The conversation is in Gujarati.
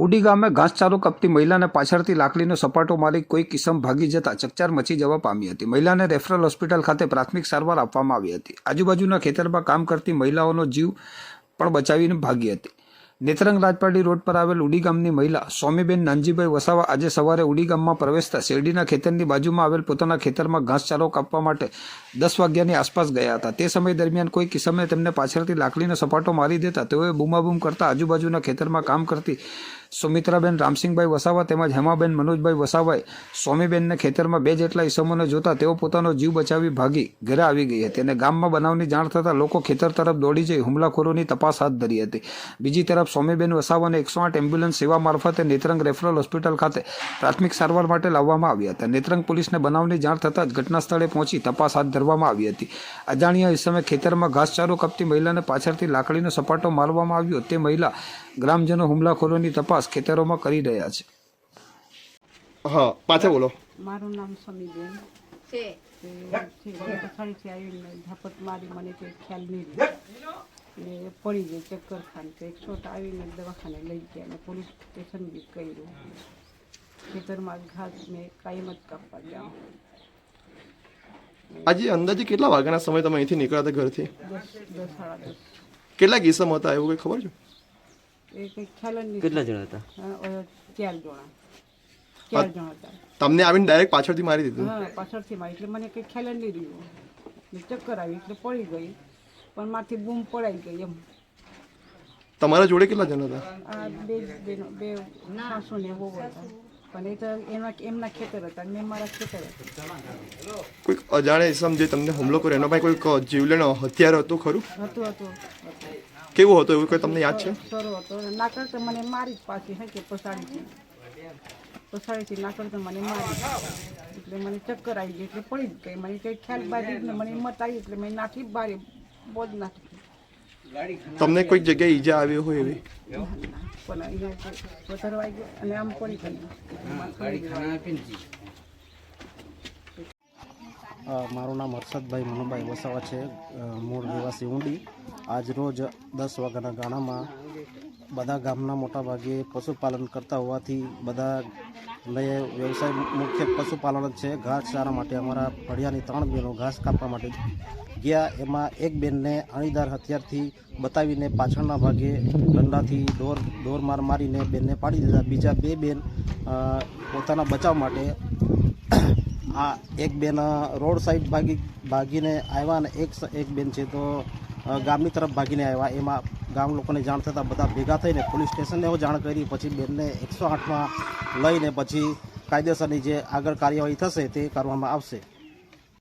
ઉડી ગામે ઘાસચારો કપતી મહિલાને પાછળથી લાકડીનો સપાટો મારી કોઈ કિસમ ભાગી જતા ચકચાર મચી જવા પામી હતી. મહિલાને રેફરલ હોસ્પિટલ ખાતે પ્રાથમિક સારવાર આપવામાં આવી હતી. આજુબાજુના ખેતરમાં કામ કરતી મહિલાઓનો જીવ પણ બચાવીને ભાગી હતી. નેત્રંગ રાજપાડી રોડ પર આવેલ ઉડી ગામની મહિલા સ્વામીબેન નાનજીભાઈ વસાવા આજે સવારે ઉડી ગામમાં પ્રવેશતા શેરડીના ખેતરની બાજુમાં આવેલ પોતાના ખેતરમાં ઘાસચારો કાપવા માટે દસ વાગ્યાની આસપાસ ગયા હતા. તે સમય દરમિયાન કોઈ કિસમે તેમને પાછળથી લાકડીનો સપાટો મારી દેતા તેઓએ બૂમાબૂમ કરતા આજુબાજુના ખેતરમાં કામ કરતી સુમિત્રાબેન રામસિંહભાઈ વસાવા તેમજ હેમાબેન મનોજભાઈ વસાવાએ સ્વામીબેનને ખેતરમાં બે જેટલા ઈસમોને જોતા તેઓ પોતાનો જીવ બચાવી ભાગી ઘરે આવી ગઈ હતી અને ગામમાં બનાવની જાણ થતાં લોકો ખેતર તરફ દોડી જઈ હુમલાખોરોની તપાસ હાથ ધરી હતી. બીજી તરફ સ્વામીબેન વસાવાને એકસો આઠ એમ્બ્યુલન્સ સેવા મારફતે નેત્રંગ રેફરલ હોસ્પિટલ ખાતે પ્રાથમિક સારવાર માટે લાવવામાં આવ્યા હતા. નેત્રંગ પોલીસને બનાવની જાણ થતાં જ ઘટના સ્થળે પહોંચી તપાસ હાથ ધરવામાં આવી હતી. અજાણ્યા ઇસમે ખેતરમાં ઘાસચારો કપતી મહિલાને પાછળથી લાકડીનો સપાટો મારવામાં આવ્યો. તે મહિલા ગ્રામજનો હુમલાખોરોની તપાસ ખેતરોમાં કરી રહ્યા છે. હા પાછા બોલો. મારું નામ સમીબેન. છે. તે છે આવીને ઝાપટ મારી મને કંઈ ખ્યાલ નહીં ને પડી ગઈ ચક્કર ખાને તો એકસો આવીને દવાખાને લઈ ગયા અને પોલીસ સ્ટેશન બી કર્યું. ખેતરમાં ઘાસ મેં કાયમ જ કાપવા ગયા. આજે અંદાજે કેટલા વાગ્યાના સમય તમે અહીંથી નીકળ્યા હતા ઘરથી? કેટલા કિસ્સામાં હતા એવું કંઈ ખબર છે? એ કંઈ ખ્યાલ જ નહીં કેટલા જણા હતા? હા, ચાર જણા. ચાર જણા હતા. તમને આવીને ડાયરેક્ટ પાછળથી મારી દીધું? હા પાછળથી મારી. એટલે મને કંઈ ખ્યાલ જ નહીં રહ્યો. ને ચક્કર આવી એટલે પડી ગઈ. પણ મારથી બૂમ પડાઈ ગઈ એમ. તમારા જોડે કેટલા જણા હતા? આ બે બેનો બે સાસુ ને બહુ હતા. પણ એ તો એના એમના ખેતર હતા ને મારા ખેતર હતા. કોઈક અજાણે સમજે તમને હુમલો કર્યો? એનો ભાઈ કોઈક જીવલેણ હથિયાર હતું ખરું? હતું હતું. કેવું હતું? એવું કોઈ તમને યાદ છે? સરો હતો અને તો મને મારી જ પાછી હે કે પસાડીથી પસાડીથી ના તો મને મારી એટલે મને ચક્કર આવી ગઈ એટલે પડી જ ગઈ. મને કંઈ ખ્યાલ બાજી ને મને હિંમત આવી એટલે મેં નાખી બારી બોજ નાખી. તમને કોઈ જગ્યાએ ઈજા આવી હોય એવી? પણ અહીંયા પથરવાઈ ગયો અને આમ પડી ગઈ. મારું નામ હર્ષદભાઈ મનુભાઈ વસાવા છે મૂળ નિવાસી ઊંડી. આજ રોજ દસ વાગ્યાના ગાળામાં બધા ગામના મોટા ભાગે પશુપાલન કરતા હોવાથી બધા ને વ્યવસાય મુખ્ય પશુપાલન જ છે. ઘાસ ચારા માટે અમારા ફળિયાની ત્રણ બહેનો ઘાસ કાપવા માટે ગયા. એમાં એક બેનને અણીદાર હથિયારથી બતાવીને પાછળના ભાગે દંડાથી દોર દોર માર મારીને બેનને પાડી દીધા. બીજા બે બેન પોતાના બચાવ માટે આ એક બેન રોડ સાઈડ ભાગી, ભાગીને આવ્યા અને એક એક બેન છે તો ગામની તરફ ભાગીને આવ્યા. એમાં ગામ લોકોને જાણ થતાં બધા ભેગા થઈને પોલીસ સ્ટેશનને જાણ કરી, પછી બેનને એકસો આઠમાં લઈને પછી કાયદેસરની જે આગળ કાર્યવાહી થશે તે કરવામાં આવશે.